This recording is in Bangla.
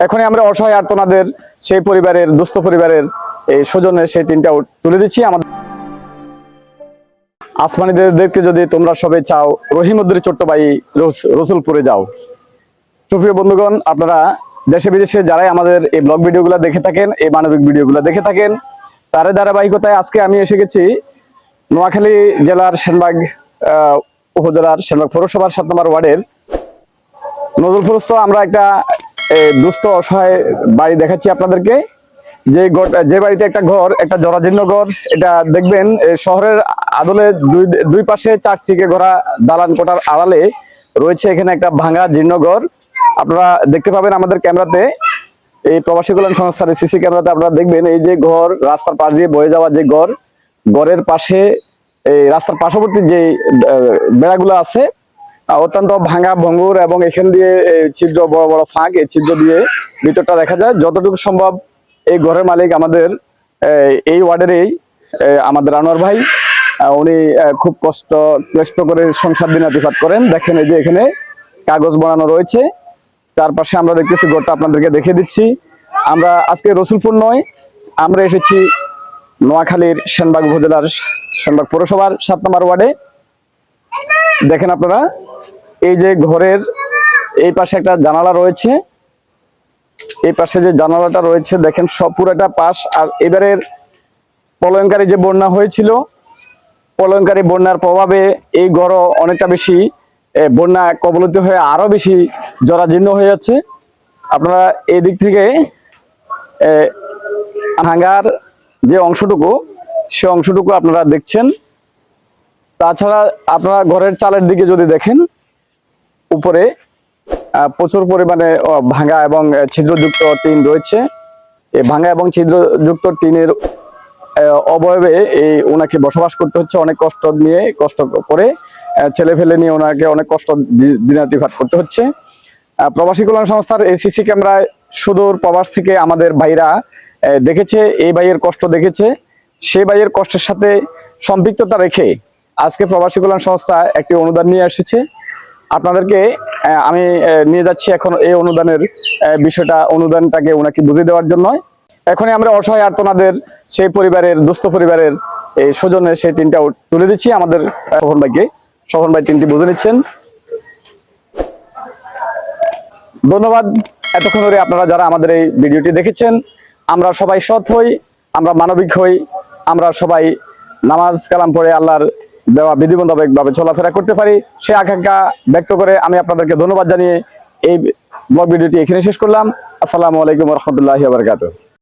এখনই আমরা অসহায় আর্তনাদের, সেই পরিবারের, দুস্থ পরিবারের এই স্বজনের সেই তিনটা তুলে দিচ্ছি। আমাদের আসমানিদেরকে যদি তোমরা সবাই চাও রহিমুদ্দিন চট্টবাই রস- রসুলপুরে যাও। সুপ্রিয় বন্ধুগণ, আপনারা দেশে বিদেশে যারাই আমাদের এই ব্লগ ভিডিওগুলো দেখে থাকেন, এই মানবিক ভিডিওগুলো দেখে থাকেন তার ধারাবাহিকতায় আজকে আমি এসে গেছি নোয়াখালী জেলার সেনবাগ উপজেলার সেনবাগ পৌরসভার সাত নম্বর ওয়ার্ডের। নজরুলপুরস্থ আমরা একটা দুস্থ, অসহায় বাড়ি দেখাচ্ছি আপনাদেরকে। যে যে বাড়িতে একটা ঘর, একটা জরাজীর্ণ ঘর, এটা দেখবেন শহরের আদলে দুই দুই পাশে চারচিকে ঘোরা দালান কোটার আড়ালে রয়েছে এখানে একটা ভাঙা জীর্ণ ঘর। আপনারা দেখতে পাবেন আমাদের ক্যামেরাতে, এই প্রবাসী কল্যাণ সংস্থার সিসি ক্যামেরাতে আপনারা দেখবেন, এই যে ঘর, রাস্তার পাশ দিয়ে বয়ে যাওয়া যে ঘর, ঘরের পাশে, এই রাস্তার পার্শ্ববর্তী যে বেড়াগুলো আছে অত্যন্ত ভাঙা ভঙ্গুর এবং এখান দিয়ে ছিদ্র, বড় বড় ফাঁক, এই ছিদ্র দিয়ে ভিতরটা দেখা যায়। যতটুকু সম্ভব এই ঘরের মালিক আমাদের, এই ওয়ার্ডেরই আমাদের আনোয়ার ভাই উনি খুব কষ্ট কষ্ট করে সংসার দিন অতিপাত করেন। দেখেন এই যে এখানে কাগজ বানানো রয়েছে। তার পাশে আমরা দেখতেছি ঘরটা আপনাদেরকে দেখিয়ে দিচ্ছি। আমরা আজকে রসুলপুর নয়, আমরা এসেছি নোয়াখালীর সেনবাগ উপজেলার সেনবাগ পৌরসভার সাত নম্বর ওয়ার্ডে। দেখেন আপনারা এই যে ঘরের এই পাশে একটা জানালা রয়েছে। এই পাশে যে জানালাটা রয়েছে, দেখেন সব পুরোটা পাশ। আর এবারের পলয়নকারী যে বন্যা হয়েছিল পলয়নকারী বন্যার প্রভাবে এই ঘরও অনেকটা বেশি বন্যা কবলিত হয়ে আরও বেশি জরাজীর্ণ হয়ে যাচ্ছে। আপনারা এই দিক থেকে ভাঙার যে অংশটুকু, সে অংশটুকু আপনারা দেখছেন। তাছাড়া আপনারা ঘরের চালের দিকে যদি দেখেন উপরে প্রচুর পরিমাণে ভাঙা এবং ছিদ্রযুক্ত টিন রয়েছে। এই ভাঙা এবং ছিদ্রযুক্ত টিনের অবয়বে এই ওনাকে বসবাস করতে হচ্ছে, অনেক কষ্ট নিয়ে, কষ্ট করে ছেলে ফেলে নিয়ে ওনাকে অনেক কষ্ট দি- দিনাতিপাত করতে হচ্ছে। প্রবাসী কল্যাণ সংস্থার এই সিসি ক্যামেরায় সুদূর প্রবাস থেকে আমাদের ভাইরা দেখেছে, এই ভাইয়ের কষ্ট দেখেছে। সেই ভাইয়ের কষ্টের সাথে সম্পৃক্ততা রেখে আজকে প্রবাসী কল্যাণ সংস্থা একটি অনুদান নিয়ে এসেছে। আপনাদেরকে আমি নিয়ে যাচ্ছি এখন এই অনুদানের বিষয়টা, অনুদানটাকে ওনাকে বুঝিয়ে দেওয়ার জন্য এখনই আমরা অসহায় আর্তনাদের, সেই পরিবারের, দুস্থ পরিবারের, এই স্বজনের সেই তিনটা তুলে দিচ্ছি আমাদের শোভন ভাইকে। শোভন ভাই তিনটি বুঝে নিচ্ছেন। ধন্যবাদ। এতক্ষণ ধরে আপনারা যারা আমাদের এই ভিডিওটি দেখেছেন, আমরা সবাই সৎ হই, আমরা মানবিক হই, আমরা সবাই নামাজ কালাম পড়ে আল্লাহর দেওয়া বিধি মোতাবেক ভাবে চলাফেরা করতে পারি। সে আকাঙ্ক্ষা ব্যক্ত করে আমি আপনাদেরকে ধন্যবাদ জানিয়ে এই ব্লগ ভিডিওটি এখানে শেষ করলাম। আসসালামু আলাইকুম রহমতুল্লাহ বারকাতুহ।